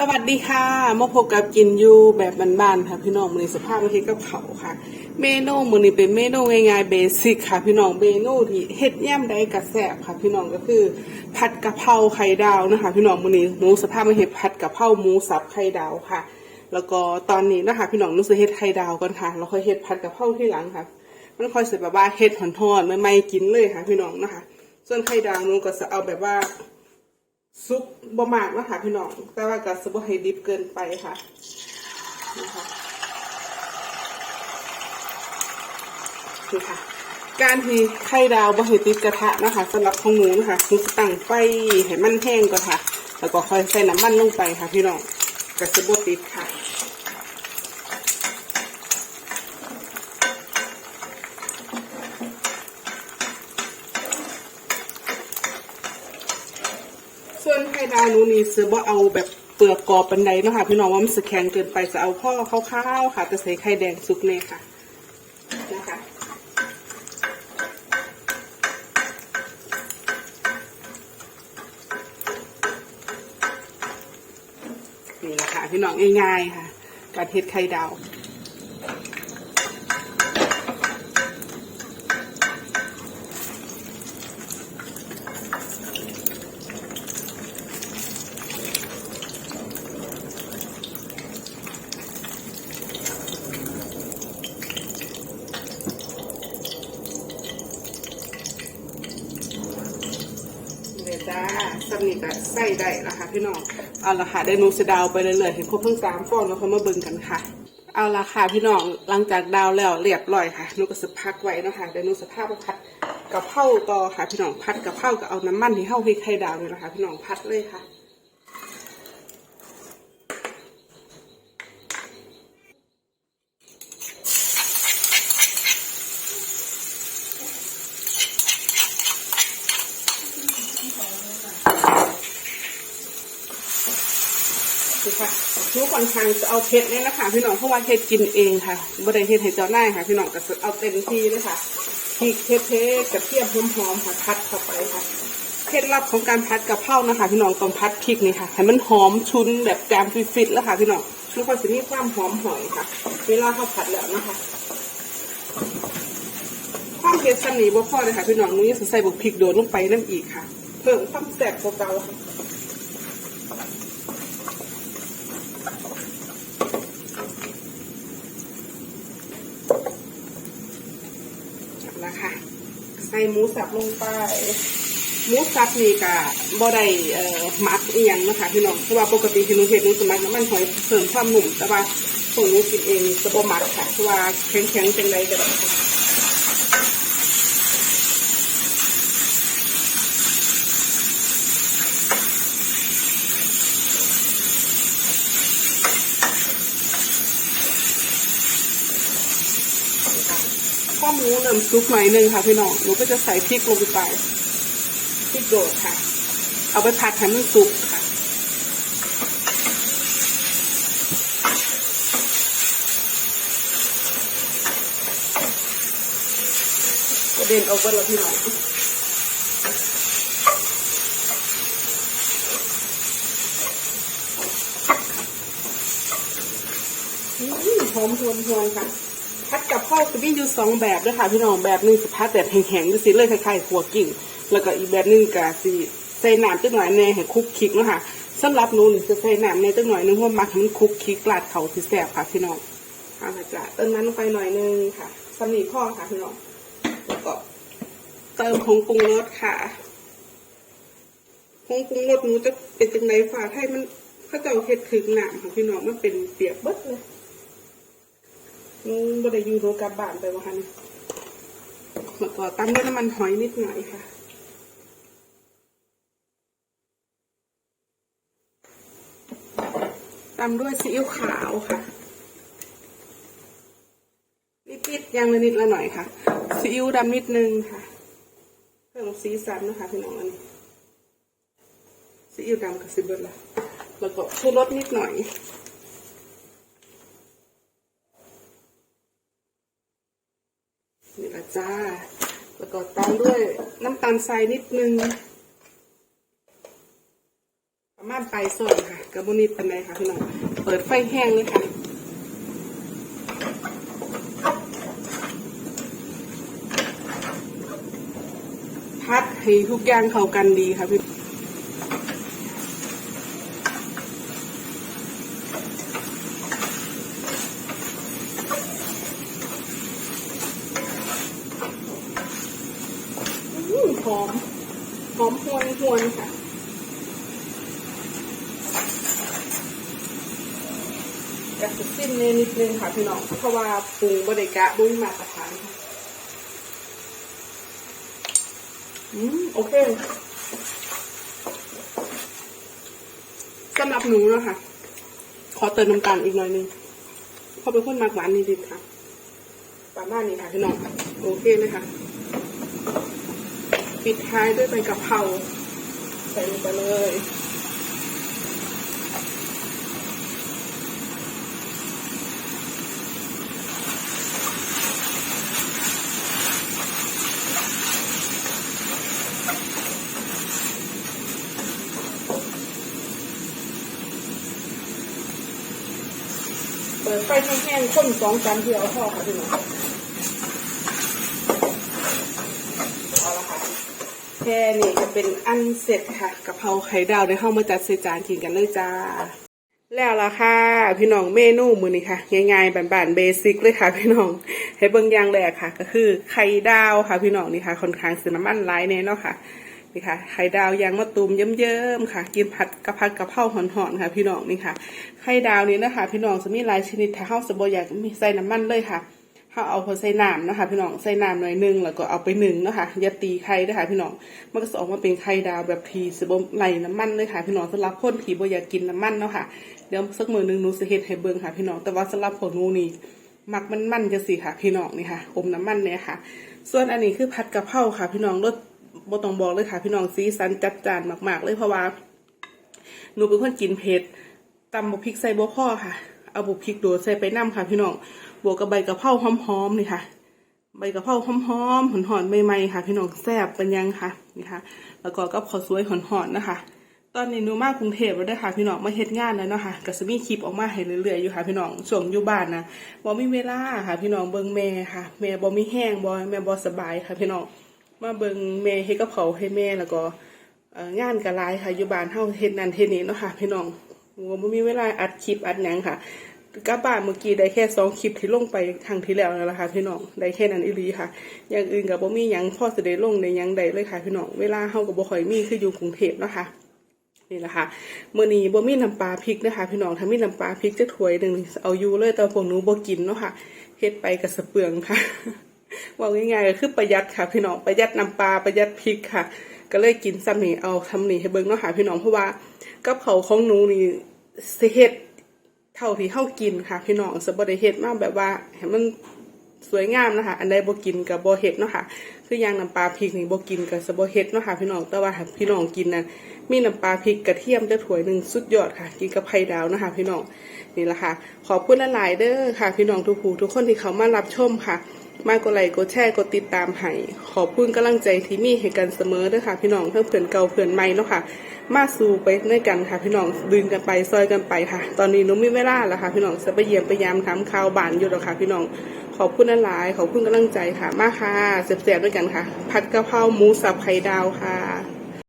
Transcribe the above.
สวัสดีค่ะมาพบกับกินยูแบบบ้านๆค่ะพี่น้องมือนสภาพมาเฮ็ดกับเขาค่ะ เมนูมือนี้เป็นเมนูง่ายๆเบสิกค่ะ พี่น้องเมนูที่เฮ็ดย่ำได้กระแสบค่ะ พี่น้องก็คือ ผัดกะเพราไข่ดาวนะคะ พี่น้องมือนี้หนูสภาพมาเฮ็ดผัดกะเพราหมูสับไข่ดาวค่ะ แล้วก็ตอนนี้นะคะ พี่น้องนูจะเฮ็ดไข่ดาวก่อนค่ะแล้วค่อยเฮ็ดผัดกะเพราที่หลังค่ะ มันค่อยเสร็จแบบว่าเฮ็ดหอนๆไม่ๆกินเลยค่ะ พี่น้องนะคะ ส่วนไข่ดาวหนูก็จะเอาแบบว่า ซุปบะหมากนะคะพี่น้อง แต่ว่าก็ซุปให้ดิบเกินไปค่ะนะคะนี่ค่ะ การที่ไข่ดาวบะให้ติดกระทะนะคะสำหรับของหนูนะคะหนูจะตั้งไฟให้มันแห้งก่อนค่ะ แล้วก็ค่อยใส่น้ำมันลงไปค่ะพี่น้องกับซุบติดค่ะ นไข่ดาวนูนี่ซื้อบ่เอาแบบเปลือกกรอบปันใดเนาะคะพี่น้องว่ามันสแข็งเกินไปจะเอาพ่อข้าวๆค่ะจะใส่ไข่แดงสุกเลยค่ะนะคะนี่แหละค่ะพี่น้องง่ายๆค่ะ การเฮ็ดไข่ดาว จ้าสำนีก็ใส่ได้ละค่ะพี่น้องเอาละค่ะได้นูสดาวไปเรื่อยๆเห็นครบทั้งสามฟองแล้วเขามาเบิ่งกันค่ะเอาละค่ะพี่น้องหลังจากดาวแล้วเรียบร้อยค่ะนูก็สพักไว้นะคะเดี๋ยวนูสภาพพัดกะเพราต่อค่ะพี่น้องพัดกะเพราก็เอาน้ำมันที่เข้าพริกไข่ดาวนี่แหละค่ะพี่น้องพัดเลยค่ะ คือค่ะทุกคนทางจะเอาเผ็ดเนี่ยนะคะพี่น้องเพราะว่าเฮ็ดกินเองค่ะบ่ได้เฮ็ดให้เจ้านาค่ะ พี่น้องก็เอาเต็มที่เลยค่ะพริกเทศๆกระเทียมหอมๆค่ะพัดเข้าไปค่ะเคล็ดลับของการพัดกะเพรานะคะ พี่น้องต้องพัดพริกนี่ค่ะให้มันหอมชุนแบบจามฟิตๆแล้วค่ะ พี่น้องมันก็จะมีความหอมหอยค่ะ เวลาเขาผัดแล้วนะคะความเผ็ดสนีบ่พอเลยค่ะ พี่น้องนุ้ยจะใส่บุกพริกโดดลงไปน้ำอีกค่ะ เพิ่มความแซ่บกเก่าค่ะ นะคะ ใส่หมูสับลงไปหมูสับนี่กับ่ได้เอ่อหมักเอียงนะคะพี่น้องเพราะว่าปกติที่หนูเห็นหนูสมัครน้ำมันหอยเสริมความหนุ่มแต่ว่าส่วนหนูกินเองจะบ่หมักค่ะเพราะว่าแข็งๆเจังไรก็ได้ ข้อหมูเริ่มซุกหน่อยหนึงค่ะพี่น้องหนูก็จะใส่พริกลงไปพริกโดดค่ะ เอาไปผัดให้มันสุกค่ะกระเด็นออกไปแล้วพี่น้องหอมทวนทวนๆค่ะ พัดกับข้าวจะมีอยู่สองแบบด้วยค่ะพี่น้องแบบหนึงสิพัดแบบแห้งๆดูสิเลยคล้ายๆขัวกิ่ง แล้วก็อีกแบบหนึงก็สิใส่น้ำจักหน่อยแน่ให้คุกคลิกเนาะค่ะสำหรับหนูนี่จะใส่น้ำในจักหน่อยนึงเพราะมักให้มันคุกคลิกลาดเขาสิแสบค่ะพี่น้องเอาละจ้ะเติมน้ำลงไปหน่อยนึงค่ะสำนีพ่อค่ะพี่น้องแล้วก็เติมผงปรุงรสค่ะผงปรุงรสหนูจะเป็นจังไรฝาให้มันข้าเจ้าเฮ็ดถึงน้ำค่ะพี่น้องมันเป็นเปียกเบิดเลย หนูบ่ได้อยู่รงกลับบ้านไปว่าคันแล้วก็ตามด้วยน้ำมันหอยนิดหน่อยค่ะตามด้วยซีอิ๊วขาวค่ะนิดๆย่างละนิดละหน่อยค่ะ ซีอิ๊วดำนิดนึงค่ะ เพิ่มสีสันนะคะพี่น้องอันนี้ซีอิ๊วดำกับซีเบิร์ละแล้วก็ชูรสนิดหน่อย นี่ละ จ้า แล้วก็ตามด้วยน้ำตาลทรายนิดนึง ประมาณไปลายส่วนค่ะกระบุนิดปันไงค่ะพี่น้อง เปิดไฟแห้งเลยค่ะพัดให้ทุกอย่างเข้ากันดีค่ะพี่ อื้อหอม หอ มวนค่ะ กระสุนสิ้นเนิดนึงค่ะพี่น้อง เพราะว่าปรุงบไดกะบุ้ยมาตรฐานค่ะ อืม โอเคสำหรับหนูนะคะขอเติมน้ำตาลอีกหน่อยนึงเพราะเป็นคนมากหวานนิดๆค่ะประมาณนี้ค่ะพี่น้อง โอเคเลยค่ะ ปิดท้ายด้วยใบกะเพรา ใส่ลงไปเลยเปิดไฟแห้งๆข้นสองสามเดียวพอค่ะพี่น้องเอาละค่ะ แค่นี้จะเป็นอันเสร็จค่ะกะเพราไข่ดาวได้เข้ามาจัดใส่จานกินกันเลยจ้า แล้วล่ะค่ะ พี่น้องเมนูมือนี้ค่ะง่ายๆบานๆเบสิกเลยค่ะ พี่น้องให้เบิ่งอย่างแรกค่ะ ก็คือไข่ดาวค่ะ พี่น้องนี่ค่ะค่อนข้างซื้อน้ำมันหลายแน่เนาะค่ะนี่ค่ะไข่ดาวยางมะตูมเยิ้มๆค่ะ กินผัดกะพัดกะเพราหอนๆค่ะ พี่น้องนี่ค่ะไข่ดาวนี้นะคะ พี่น้องจะมีหลายชนิดถ้าเฮาสบอยากมีใส่น้ำมันเลยค่ะ เขาเอาพอใส่น้ำนะคะ พี่น้องใส่น้ำหน่อยหนึงแล้วก็เอาไปหนึ่งนะคะอย่าตีไข่ด้วยค่ะพี่น้องมันก็จะออกมาเป็นไข่ดาวแบบทีสบไหลน้ำมันเลยค่ะพี่น้องสำหรับคนที่บ่อยากกินน้ำมันเนาะค่ะเดี๋ยวสักมือหนึงหนูสิเฮ็ดให้เบิ่งค่ะ พี่น้องแต่ว่าสำหรับของหนูนี่มักมันมันจะสิค่ะ พี่น้องนี่ค่ะอมน้ำมันเนี่ยค่ะ ส่วนอันนี้คือผัดกะเพราค่ะ พี่น้องรสบ่ต้องบอกเลยค่ะ พี่น้องสีสันจัดจานมากๆ เลยเพราะว่าหนูเป็นคนกินเผ็ดตำบุพริกใส่บัวพ่อค่ะ เอาบุพริกโดดใส่ไปน้ำค่ะ พี่น้อง บวกกับใบกะเพราหอมๆนี่ค่ะ ใบกะเพราหอมๆหอนๆใหม่ๆค่ะ พี่น้องแซ่บเป็นยังค่ะนี่ค่ะ แล้วก็กับข้าวสวยหอนๆนะคะ ตอนนี้หนูมากรุงเทพแล้วด้วยค่ะ พี่น้องมาเฮ็ดงานแล้วเนาะค่ะก็จะมีคลิปออกมาให้เรื่อยๆอยู่ค่ะ พี่น้องช่วงอยู่บ้านนะบ่มีเวลาค่ะ พี่น้องเบิ่งแม่ค่ะ แม่บ่มีแห้งบ่แม่บ่สบายค่ะ พี่น้องมาเบิ่งแม่เฮ็ดกับเขาให้แม่แล้วก็งานก็หลายค่ะอยู่บ้านเฮาเฮ็ดนั่นเฮ็ดนี่เนาะค่ะ พี่น้องว่าบ่มีเวลาอัดคลิปอัดหยังค่ะ กลับบ้านเมื่อกี้ได้แค่สองคลิปที่ลงไปครั้งที่แล้วนั่นแหละค่ะพี่น้องได้แค่นั้นอีหลีค่ะ อย่างอื่นก็บ่มียังพ่อสิได้ลงได้หยังได้เลยค่ะพี่น้องเวลาเฮาก็บ่ค่อยมีคืออยู่กรุงเทพเนาะค่ะนี่แหละค่ะมื้อนี้บ่มีน้ำปลาพริกนะคะพี่น้องถ้ามีน้ำปลาพริกจะถ้วยหนึ่งเอาอยู่เลยแต่พวกหนูบ่กินเนาะค่ะเฮ็ดไปก็สะเปืองค่ะว่าง่ายๆก็คือประหยัดค่ะ พี่น้องประหยัดน้ำปลาประหยัดพริกค่ะ ก็เลยกินซ้ำนี่เอาทำนี่ให้เบิ่งเนาะค่ะพี่น้องเพราะว่ากับเขาของหนูนี่เฮ็ด เท่าที่เฮากินค่ะ พี่น้องสบ่ได้เฮ็ดมาแบบว่าให้มันสวยงามนะคะ อันใดบกินกับบเฮ็ดเนาะค่ะ คืออย่างน้ำปลาพริกนี่บกินกับสบเฮ็ดเนาะค่ะ พี่น้องแต่ว่าพี่น้องกินนะมีน้ำปลาพริกกระเทียมจะถ้วยหนึ่งสุดยอดค่ะ กินกับไข่ดาวนะคะ พี่น้องนี่แหละค่ะ ขอบคุณหลายๆเด้อค่ะ พี่น้องทุกผู้ทุกคนที่เขามารับชมค่ะ มากกดไลค์กดแชร์กดติดตามให้ขอบคุณกำลังใจที่มีให้กันเสมอเด้อค่ะ พี่น้องทั้งเพื่อนเก่าเพื่อนใหม่เนาะค่ะ มาสู่ไปด้วยกันค่ะ พี่น้องดึงกันไปซอยกันไปค่ะ ตอนนี้หนุมีเวลาแล้วค่ะ พี่น้องจะไปเยี่ยมไปยามถามข่าวบ้านอยู่แล้วค่ะ พี่น้องขอบคุณหลายขอบคุณกำลังใจค่ะ มาค่ะเสียบๆด้วยกันค่ะ ผัดกะเพราหมูสับไข่ดาวค่ะ